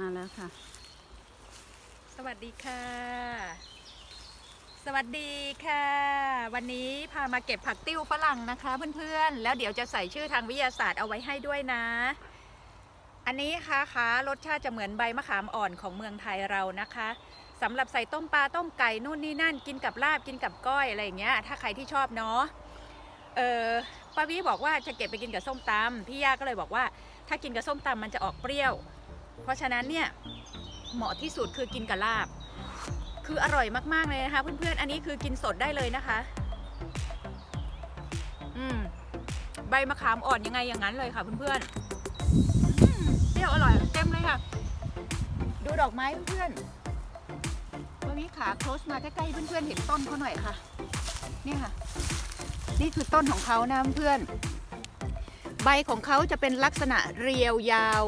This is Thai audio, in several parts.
มาแล้วค่ะ สวัสดีค่ะ สวัสดีค่ะ วันนี้พามาเก็บผักติ้วฝรั่งนะคะเพื่อนๆ แล้วเดี๋ยวจะใส่ชื่อทางวิทยาศาสตร์เอาไว้ให้ด้วยนะ อันนี้ค่ะคะรสชาติจะเหมือนใบมะขามอ่อนของเมืองไทยเรานะคะสำหรับใส่ต้มปลาต้มไก่นู่นนี่นั่น กินกับลาบกินกับก้อยอะไรอย่างเงี้ย ถ้าใครที่ชอบเนาะเออป้าวิบอกว่าจะเก็บไปกินกับส้มตำพี่ยาก็เลยบอกว่า ถ้ากินกับส้มตำมันจะออกเปรี้ยว เพราะฉะนั้นเนี่ยเหมาะที่สุดคือกินกับลาบ คืออร่อยมากๆเลยนะคะเพื่อนๆ อันนี้คือกินสดได้เลยนะคะ อืมใบมะขามอ่อนยังไงอย่างนั้นเลยค่ะเพื่อนๆเปรี้ยวอร่อยเต็มเลยค่ะ ดูดอกไม้เพื่อนๆวันนี้ขาโคลสมาใกล้ๆเพื่อนๆเห็นต้นเขาหน่อยค่ะ นี่ค่ะ นี่คือต้นของเขานะเพื่อน ใบของเขาจะเป็นลักษณะเรียวยาว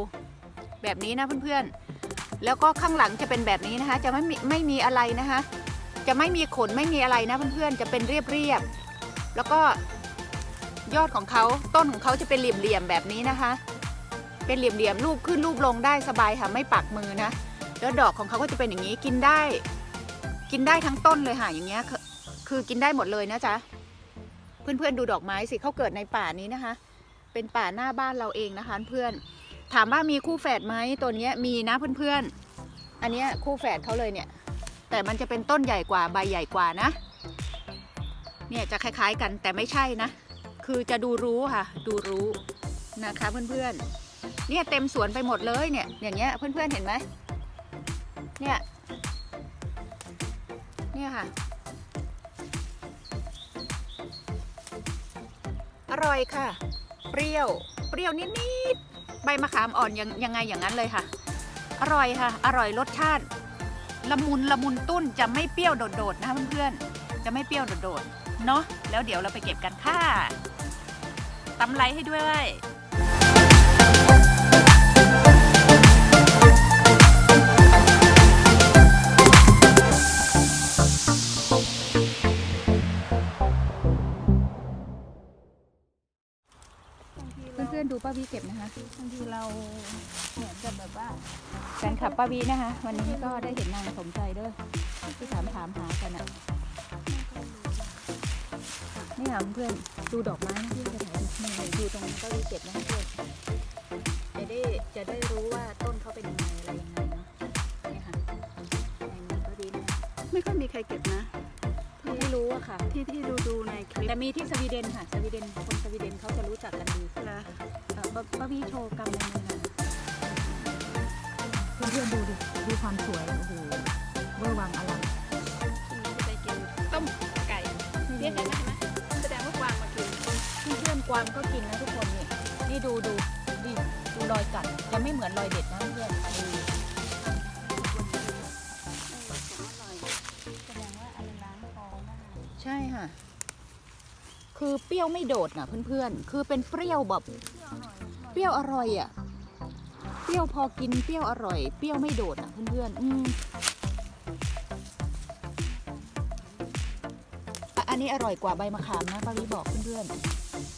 แบบนี้นะเพื่อนๆ แล้วก็ข้างหลังจะเป็นแบบนี้นะคะ จะไม่มีไม่มีอะไรนะคะ จะไม่มีขนไม่มีอะไรนะเพื่อนๆ จะเป็นเรียบๆ แล้วก็ยอดของเขาต้นของเขาจะเป็นเหลี่ยมๆแบบนี้นะคะ เป็นเหลี่ยมๆรูปขึ้นรูปลงได้สบายค่ะไม่ปักมือนะ แล้วดอกของเขาก็จะเป็นอย่างนี้กินได้ กินได้ทั้งต้นเลยค่ะอย่างเงี้ยคือกินได้หมดเลยนะจ๊ะเพื่อนๆดูดอกไม้สิเขาเกิดในป่านี้นะคะ เป็นป่าหน้าบ้านเราเองนะคะเพื่อน ถามว่ามีคู่แฝดไหมตัวนี้มีนะเพื่อนๆ อันนี้คู่แฝดเขาเลยเนี่ย แต่มันจะเป็นต้นใหญ่กว่าใบใหญ่กว่านะ เนี่ยจะคล้ายๆกันแต่ไม่ใช่นะ คือจะดูรู้ค่ะ ดูรู้นะคะเพื่อนๆ เนี่ยเต็มสวนไปหมดเลยเนี่ย อย่างเงี้ยเพื่อนๆเห็นไหมเนี่ย เนี่ยค่ะ อร่อยค่ะ เปรี้ยว เปรี้ยวนิดๆ ใบมะขามอ่อนยังยังไงอย่างนั้นเลยค่ะ อร่อยค่ะ อร่อยรสชาติ ละมุนละมุนตุ้นจะไม่เปรี้ยวโดดๆนะคะเพื่อนๆจะไม่เปรี้ยวโดดๆเนาะแล้วเดี๋ยวเราไปเก็บกันค่ะตำไรให้ด้วย วีเก็บนะคะบางทีเราเหมือนกับแบบว่าแฟนคลับป้าวีนะคะ วันนี้ก็ได้เห็นนางสมใจด้วยที่ถามถามหากันอะนี่ค่ะเพื่อนดูดอกไม้นะที่จะถ่ายนี่ดูตรงป้าวีเก็บนะเพื่อนจะได้จะได้รู้ว่าต้นเขาเป็นยังไงอะไรยังไงเนาะนี่ค่ะในมือป้าวีนะคะไม่ค่อยมีใครเก็บนะไม่รู้อะค่ะ ที่ที่ดูดูในคลิปแต่มีที่สวีเดนค่ะสวีเดนคนสวีเดนเขาจะรู้จักกันดีนะเอ่อ ป้าป้าวีโชว์กำในมือหน่อยเพื่อนๆดูดิดูความสวยโอ้โหเวอร์วังอลังไปกินต้มไก่เรียกได้ไหมแสดงว่ากวางมากินเพื่อนๆกวางก็กินนะทุกคนนี่นี่ดูดูดิดูรอยกัดจะไม่เหมือนรอยเด็ดนะเพื่อนดูแสดงว่าอะไรล้างคอได้ใช่ค่ะ คือเปรี้ยวไม่โดดนะเพื่อนๆ คือเป็นเปรี้ยวแบบ เปรี้ยวอร่อยอะ เปรี้ยวพอกินเปรี้ยวอร่อย เปรี้ยวไม่โดดอะเพื่อนๆอืมอันนี้อร่อยกว่าใบมะขามนะป้าวิบอกเพื่อน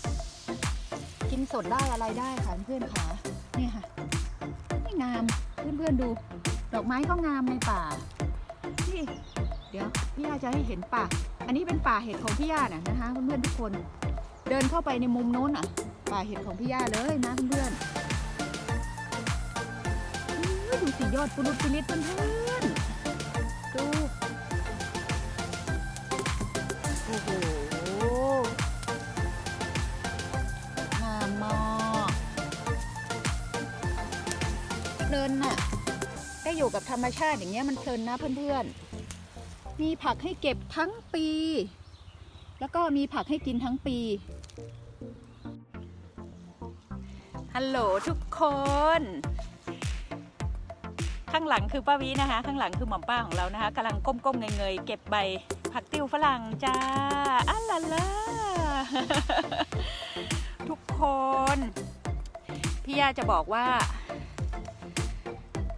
ๆ กินสดได้อะไรได้ค่ะเพื่อนๆค่ะนี่ค่ะนี่งามเพื่อนๆดู ดอกไม้ก็งามในป่านี่เดี๋ยวพี่ยาจะให้เห็นป่า อันนี้เป็นป่าเห็ดของพี่ยาน่ะนะคะเพื่อนๆทุกคน เดินเข้าไปในมุมโน้นอะ ป่าเห็ดของพี่ย่าเลยนะเพื่อนดูสิยอดปุรุษปิลิตเพื่อนๆดูโอ้โหงามมากเพลินน่ะได้อยู่กับธรรมชาติอย่างเงี้ยมันเพลินนะเพื่อนๆมีผักให้เก็บทั้งปี แล้วก็มีผักให้กินทั้งปี ฮัลโหลทุกคน ข้างหลังคือป้าวีนะคะ ข้างหลังคือหม่อมป้าของเรานะคะกำลังก้มๆเงยๆเก็บใบผักติ้วฝรั่งจ้าอัลลาลาทุกคนพี่ยาจะบอกว่า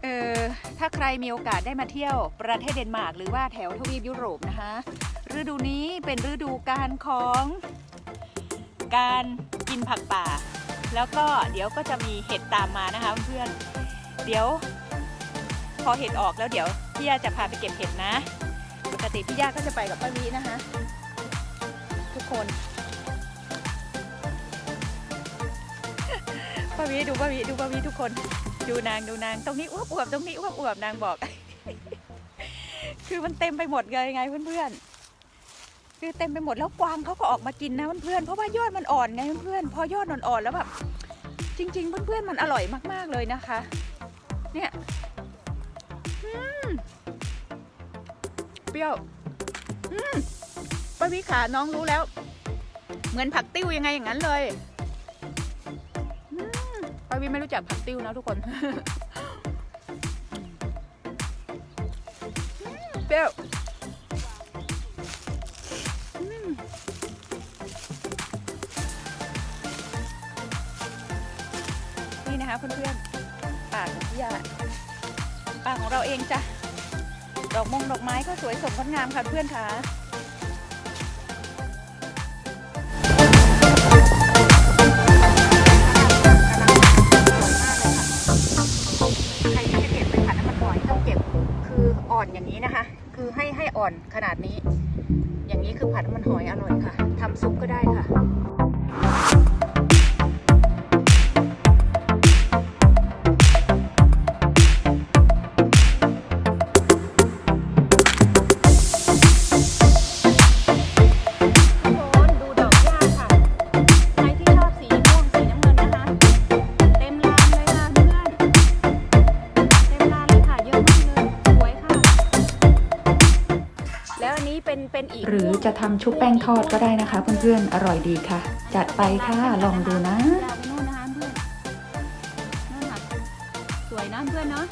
เออถ้าใครมีโอกาสได้มาเที่ยวประเทศเดนมาร์กหรือว่าแถวทวีปยุโรปนะคะฤดูนี้เป็นฤดูการของการกินผักป่า แล้วก็เดี๋ยวก็จะมีเห็ดตามมานะคะเพื่อนเดี๋ยว พอเห็ดออกแล้วเดี๋ยวพี่ยาจะพาไปเก็บเห็ดนะ ปกติพี่ยาก็จะไปกับป้าวีนะคะ ทุกคนป้าวีดูป้าวีดูป้าวีทุกคน ดูนางดูนางตรงนี้อ้วบอวบตรงนี้อ้วบอวบนางบอก คือมันเต็มไปหมดเลยไงเพื่อนๆ คือเต็มไปหมดแล้วกวางเขาก็ออกมากินนะเพื่อนๆเพราะว่ายอดมันอ่อนไงเพื่อนๆพอยอดอ่อนๆแล้วแบบจริง ๆ เพื่อนๆมันอร่อยมากๆเลยนะคะ เนี่ยเปรี้ยวป้าวิขาน้องรู้แล้ว เหมือนผักติ้วยังไงอย่างนั้นเลยป้าวิไม่รู้จักผักติ้วนะทุกคนเปรี้ยว เพื่อนๆป่าของพี่ยาป่าของเราเองจ้ะดอกมงดอกไม้ก็สวยสดงดงามค่ะเพื่อนค่ะใครที่เก็บไปผัดน้ำมันหอยต้องเก็บคืออ่อนอย่างนี้นะคะ คือให้ให้อ่อนขนาดนี้ อย่างนี้คือผัดน้ำมันหอยอร่อยค่ะ เป็นเป็นอีกหรือจะทำชุบแป้งทอดก็ได้นะคะ เพื่อนๆอร่อยดีค่ะ จัดไปค่ะลองดูนะ ยาวไปนู่นนะคะเพื่อนนั่นค่ะสวยนะเพื่อนเนาะ